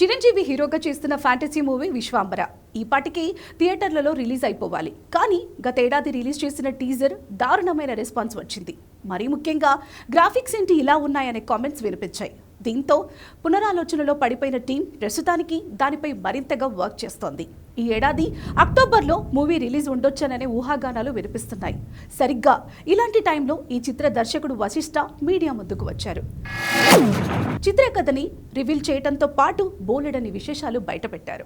చిరంజీవి హీరోగా చేస్తున్న fantasy movie Vishwambhara. ఈ పాటికి థియేటర్లలో రిలీజ్ అయిపోవాలి. కానీ గతేడాది రిలీజ్ చేసిన టీజర్ దారుణమైన రెస్పాన్స్ వచ్చింది. మరీ ముఖ్యంగా గ్రాఫిక్స్ ఏంటి ఇలా ఉన్నాయనే కామెంట్స్ వినిపించాయి. దీంతో పునరాలోచనలో పడిపోయిన టీం ప్రస్తుతానికి దానిపై మరింతగా వర్క్ చేస్తోంది. ఈ ఏడాది అక్టోబర్లో మూవీ రిలీజ్ ఉండొచ్చననే ఊహాగానాలు వినిపిస్తున్నాయి. సరిగ్గా ఇలాంటి టైంలో ఈ చిత్ర దర్శకుడు వశిష్ఠ మీడియా ముందుకు వచ్చారు. చిత్రకథని రివీల్ చేయడంతో పాటు బోలెడని విశేషాలు బయటపెట్టారు.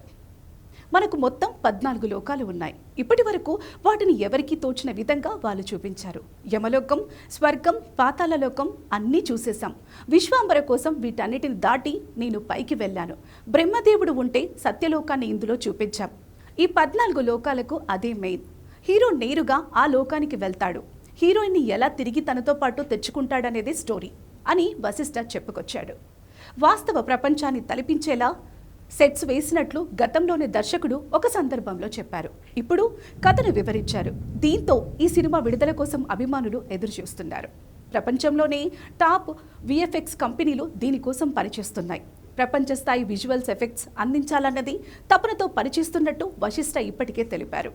మనకు మొత్తం పద్నాలుగు లోకాలు ఉన్నాయి. ఇప్పటి వరకు వాటిని ఎవరికీ తోచిన విధంగా వాళ్ళు చూపించారు. యమలోకం స్వర్గం పాతాళలోకం అన్నీ చూసేశాం. విశ్వాంబర కోసం వీటన్నిటిని దాటి నేను పైకి వెళ్ళాను. బ్రహ్మదేవుడు ఉంటే సత్యలోకాన్ని ఇందులో చూపించాం. ఈ పద్నాలుగు లోకాలకు అదే మెయిన్. హీరో నేరుగా ఆ లోకానికి వెళ్తాడు. హీరోయిన్ని ఎలా తిరిగి తనతో పాటు తెచ్చుకుంటాడనేదే స్టోరీ. అని వశిష్ఠ చెప్పుకొచ్చాడు. వాస్తవ ప్రపంచాన్ని తలపించేలా సెట్స్ వేసినట్లు గతంలోనే దర్శకుడు ఒక సందర్భంలో చెప్పారు. ఇప్పుడు కథను వివరించారు. దీంతో ఈ సినిమా విడుదల కోసం అభిమానులు ఎదురు చూస్తున్నారు ప్రపంచంలోనే టాప్ విఎఫ్ఎక్స్ కంపెనీలు దీనికోసం పనిచేస్తున్నాయి. ప్రపంచ స్థాయి విజువల్స్ ఎఫెక్ట్స్ అందించాలన్నది తపనతో పనిచేస్తున్నట్టు వశిష్ఠ ఇప్పటికే తెలిపారు.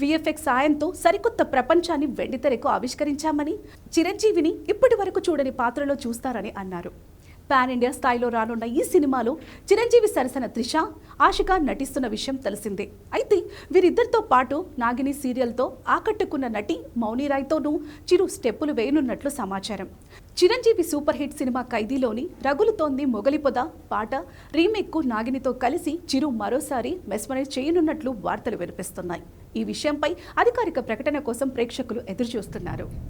విఎఫ్ఎక్స్ సాయంతో సరికొత్త ప్రపంచాన్ని వెండితెరకు ఆవిష్కరించామని చిరంజీవిని ఇప్పటి వరకు చూడని పాత్రలో చూస్తారని అన్నారు. పాన్ ఇండియా స్థాయిలో రానున్న ఈ సినిమాలో చిరంజీవి సరసన త్రిష ఆశిక నటిస్తున్న విషయం తెలిసిందే. అయితే వీరిద్దరితో పాటు నాగిని సీరియల్తో ఆకట్టుకున్న నటి మౌనిరాయ్తోనూ చిరు స్టెప్పులు వేయనున్నట్లు సమాచారం. చిరంజీవి సూపర్ హిట్ సినిమా ఖైదీలోని రగులుతోంది మొగలిపొద పాట రీమేక్కు నాగినితో కలిసి చిరు మరోసారి మెస్మరైజ్ చేయనున్నట్లు వార్తలు వినిపిస్తున్నాయి. ఈ విషయంపై అధికారిక ప్రకటన కోసం ప్రేక్షకులు ఎదురుచూస్తున్నారు.